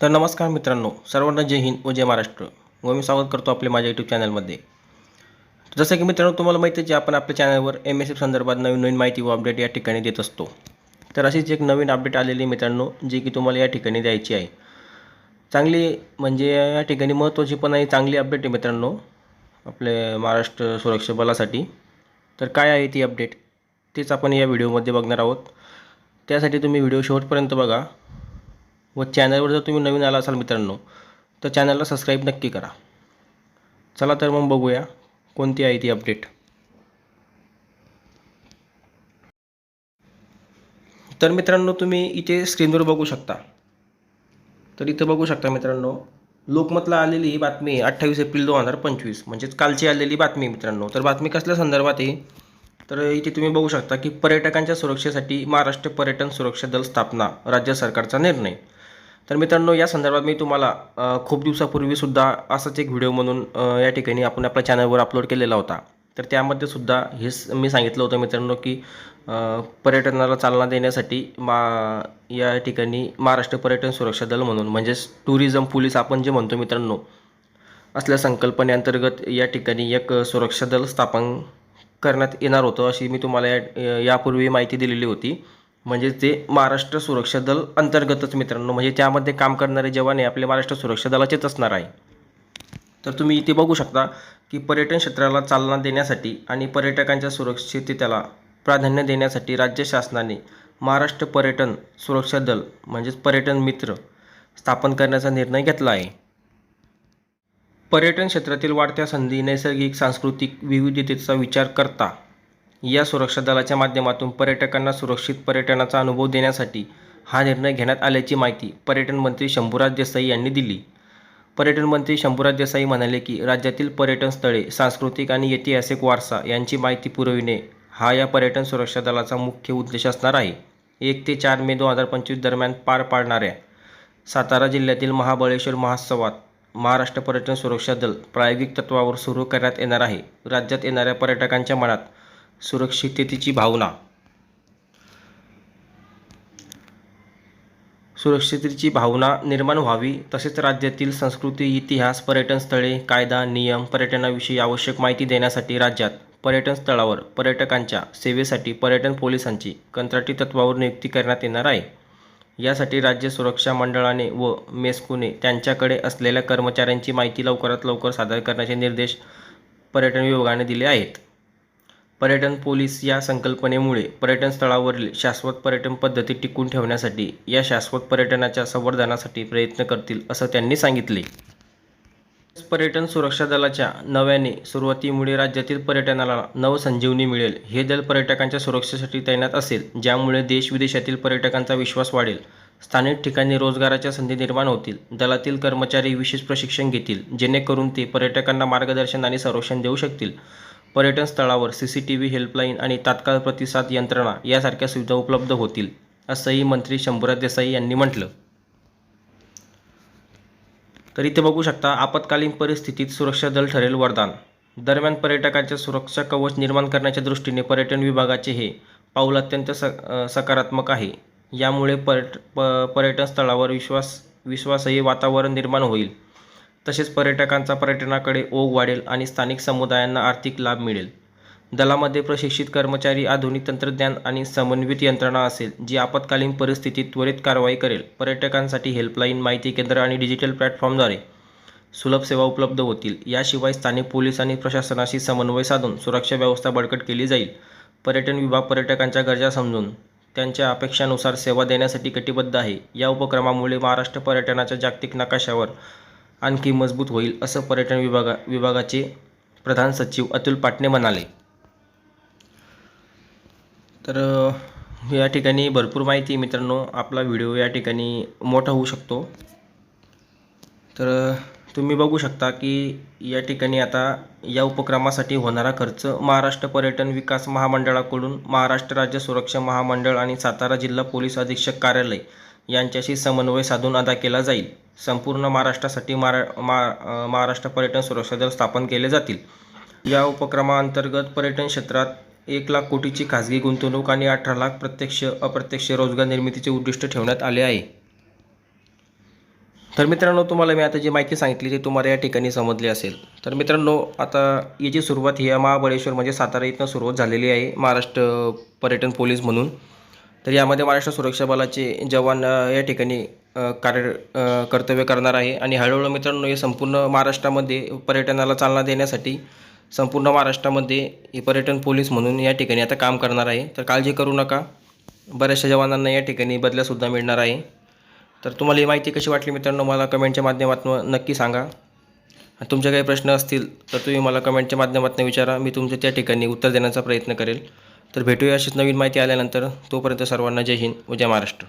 तर नमस्कार मित्रांनो सर्वांना जय हिंद व जय महाराष्ट्र. व मी स्वागत करतो आपले माझ्या यूट्यूब चॅनलमध्ये जसं की मित्रांनो तुम्हाला माहिती आहे की आपण आपल्या चॅनलवर एम एस एफ संदर्भात नवीन नवीन माहिती व अपडेट या ठिकाणी देत असतो. तर अशीच एक नवीन अपडेट आलेली मित्रांनो जी की तुम्हाला या ठिकाणी द्यायची आहे. चांगली म्हणजे या ठिकाणी महत्त्वाची पण आहे चांगली अपडेट आहे मित्रांनो आपले महाराष्ट्र सुरक्षा बलासाठी. तर काय आहे ती अपडेट तेच आपण या व्हिडिओमध्ये बघणार आहोत. त्यासाठी तुम्ही व्हिडिओ शेवटपर्यंत बघा. व चॅनलवर जर तुम्ही नवीन आला असाल मित्रांनो तर चॅनलला सबस्क्राईब नक्की करा. चला तर मग बघूया कोणती आहे ती अपडेट तर मित्रांनो तुम्ही इथे स्क्रीनवर बघू शकता. तर इथं बघू शकता मित्रांनो लोकमतला आलेली ही बातमी अठ्ठावीस एप्रिल दोन हजार पंचवीस म्हणजेच कालची आलेली बातमी मित्रांनो. तर बातमी कसल्या संदर्भात आहे? तर इथे तुम्ही बघू शकता की पर्यटकांच्या सुरक्षेसाठी महाराष्ट्र पर्यटन सुरक्षा दल स्थापना राज्य सरकारचा निर्णय. तर मित्रांनो या संदर्भात मी तुम्हाला खूप दिवसापूर्वीसुद्धा असाच एक व्हिडिओ म्हणून या ठिकाणी आपण आपल्या चॅनलवर अपलोड केलेला होता. तर त्यामध्ये सुद्धा हेच मी सांगितलं होतं मित्रांनो की पर्यटनाला चालना देण्यासाठी मा या ठिकाणी महाराष्ट्र पर्यटन सुरक्षा दल म्हणून म्हणजेच टुरिझम पोलीस आपण जे म्हणतो मित्रांनो असल्या संकल्पनेअंतर्गत या ठिकाणी एक सुरक्षा दल स्थापन करण्यात येणार होतं अशी मी तुम्हाला या यापूर्वी माहिती दिलेली होती. म्हणजे ते महाराष्ट्र सुरक्षा दल अंतर्गतच मित्रांनो म्हणजे त्यामध्ये काम करणारे जवान हे आपले महाराष्ट्र सुरक्षा दलाचेच असणार आहे. तर तुम्ही इथे बघू शकता की पर्यटन क्षेत्राला चालना देण्यासाठी आणि पर्यटकांच्या सुरक्षिततेला प्राधान्य देण्यासाठी राज्य शासनाने महाराष्ट्र पर्यटन सुरक्षा दल म्हणजेच पर्यटन मित्र स्थापन करण्याचा निर्णय घेतला आहे. पर्यटन क्षेत्रातील वाढत्या संधी नैसर्गिक सांस्कृतिक विविधतेचा विचार करता या सुरक्षा दलाच्या माध्यमातून पर्यटकांना सुरक्षित पर्यटनाचा अनुभव देण्यासाठी हा निर्णय घेण्यात आल्याची माहिती पर्यटन मंत्री शंभूराज देसाई यांनी दिली. पर्यटन मंत्री शंभूराज देसाई म्हणाले की राज्यातील पर्यटन स्थळे सांस्कृतिक आणि ऐतिहासिक वारसा यांची माहिती पुरविणे हा या पर्यटन सुरक्षा दलाचा मुख्य उद्देश असणार आहे. एक ते चार मे दोन हजार पंचवीस दरम्यान पार पाडणाऱ्या सातारा जिल्ह्यातील महाबळेश्वर महोत्सवात महाराष्ट्र पर्यटन सुरक्षा दल प्रायोगिक तत्वावर सुरू करण्यात येणार आहे. राज्यात येणाऱ्या पर्यटकांच्या मनात सुरक्षिततेची भावना. सुरक्षिततेची भावना निर्माण व्हावी तसेच राज्यातील संस्कृती इतिहास पर्यटन स्थळे कायदा नियम पर्यटनाविषयी आवश्यक माहिती देण्यासाठी राज्यात पर्यटन स्थळावर पर्यटकांच्या सेवेसाठी पर्यटन पोलिसांची कंत्राटी तत्वावर नियुक्ती करण्यात येणार आहे. यासाठी राज्य सुरक्षा मंडळाने व मेस्कोने त्यांच्याकडे असलेल्या कर्मचाऱ्यांची माहिती लवकरात लवकर सादर करण्याचे निर्देश पर्यटन विभागाने दिले आहेत. पर्यटन पोलीस या संकल्पनेमुळे पर्यटन स्थळावरील शाश्वत पर्यटन पद्धती टिकून ठेवण्यासाठी या शाश्वत पर्यटनाच्या संवर्धनासाठी प्रयत्न करतील असं त्यांनी सांगितले. पर्यटन सुरक्षा दलाच्या नव्याने सुरुवातीमुळे राज्यातील पर्यटनाला नवसंजीवनी मिळेल. हे दल पर्यटकांच्या सुरक्षेसाठी तैनात असेल ज्यामुळे देश विदेशातील पर्यटकांचा विश्वास वाढेल. स्थानिक ठिकाणी रोजगाराच्या संधी निर्माण होतील. दलातील कर्मचारी विशेष प्रशिक्षण घेतील जेणेकरून ते पर्यटकांना मार्गदर्शन आणि संरक्षण देऊ शकतील. पर्यटन स्थळावर C C T V helpline आणि तात्काळ प्रतिसाद यंत्रणा यासारख्या सुविधा उपलब्ध होतील असंही मंत्री शंभूराज देसाई यांनी म्हटलं. तर इथे बघू शकता आपत्कालीन परिस्थितीत सुरक्षा दल ठरेल वरदान. दरम्यान पर्यटकांच्या सुरक्षा कवच निर्माण करण्याच्या दृष्टीने पर्यटन विभागाचे हे पाऊल अत्यंत स सकारात्मक आहे. यामुळे पर्यट प पर्यटन स्थळावर विश्वास विश्वासही वातावरण निर्माण होईल. तसेच पर्यटकांचा पर्यटनाकडे ओघ वाढेल आणि स्थानिक समुदायांना आर्थिक लाभ मिळेल. दलामध्ये प्रशिक्षित कर्मचारी आधुनिक तंत्रज्ञान आणि समन्वित यंत्रणा असेल जी आपत्कालीन परिस्थितीत त्वरित कारवाई करेल. पर्यटकांसाठी हेल्पलाईन माहिती केंद्र आणि डिजिटल प्लॅटफॉर्मद्वारे सुलभ सेवा उपलब्ध होतील. याशिवाय स्थानिक पोलीस आणि प्रशासनाशी समन्वय साधून सुरक्षा व्यवस्था बळकट केली जाईल. पर्यटन विभाग पर्यटकांच्या गरजा समजून त्यांच्या अपेक्षानुसार सेवा देण्यासाठी कटिबद्ध आहे. या उपक्रमामुळे महाराष्ट्र पर्यटनाच्या जागतिक नकाशावर आणखी मजबूत होईल असं पर्यटन विभागा विभागाचे प्रधान सचिव अतुल पाटणे म्हणाले. तर या ठिकाणी भरपूर माहिती मित्रांनो. आपला व्हिडिओ या ठिकाणी मोठा होऊ शकतो. तर तुम्ही बघू शकता की या ठिकाणी आता या उपक्रमासाठी होणारा खर्च महाराष्ट्र पर्यटन विकास महामंडळाकडून महाराष्ट्र राज्य सुरक्षा महामंडळ आणि सातारा जिल्हा पोलीस अधीक्षक कार्यालय यांच्याशी समन्वय साधून अदा केला जाईल. संपूर्ण महाराष्ट्रासाठी महारा मा महाराष्ट्र पर्यटन सुरक्षा दल स्थापन केले जातील. या उपक्रमाअंतर्गत पर्यटन क्षेत्रात एक लाख कोटीची खाजगी गुंतवणूक आणि अठरा लाख प्रत्यक्ष अप्रत्यक्ष रोजगार निर्मितीचे उद्दिष्ट ठेवण्यात आले आहे. तर मित्रांनो तुम्हाला मी आता जी माहिती सांगितली ती तुम्हाला या ठिकाणी समजली असेल. तर मित्रांनो आता याची सुरुवात ही या महाबळेश्वर म्हणजे सातारा इथनं सुरुवात झालेली आहे महाराष्ट्र पर्यटन पोलीस म्हणून. तर यामध्ये महाराष्ट्र सुरक्षा बलाचे जवान या ठिकाणी कार्य कर्तव्य करणार आहे. आणि हळूहळू मित्रांनो हे संपूर्ण महाराष्ट्रामध्ये पर्यटनाला चालना देण्यासाठी संपूर्ण महाराष्ट्रामध्ये हे पर्यटन पोलीस म्हणून या ठिकाणी आता काम करणार आहे. तर काळजी करू नका. बऱ्याचशा जवानांना या ठिकाणी बदल्यासुद्धा मिळणार आहे. तर तुम्हाला ही माहिती कशी वाटली मित्रांनो मला कमेंटच्या माध्यमातून नक्की सांगा. तुमचे काही प्रश्न असतील तर तुम्ही मला कमेंटच्या माध्यमातून विचारा. मी तुमचे त्या ठिकाणी उत्तर देण्याचा प्रयत्न करेल. तर भेटूया अशीच नवीन माहिती आल्यानंतर तोपर्यंत सर्वांना जय हिंद व जय महाराष्ट्र.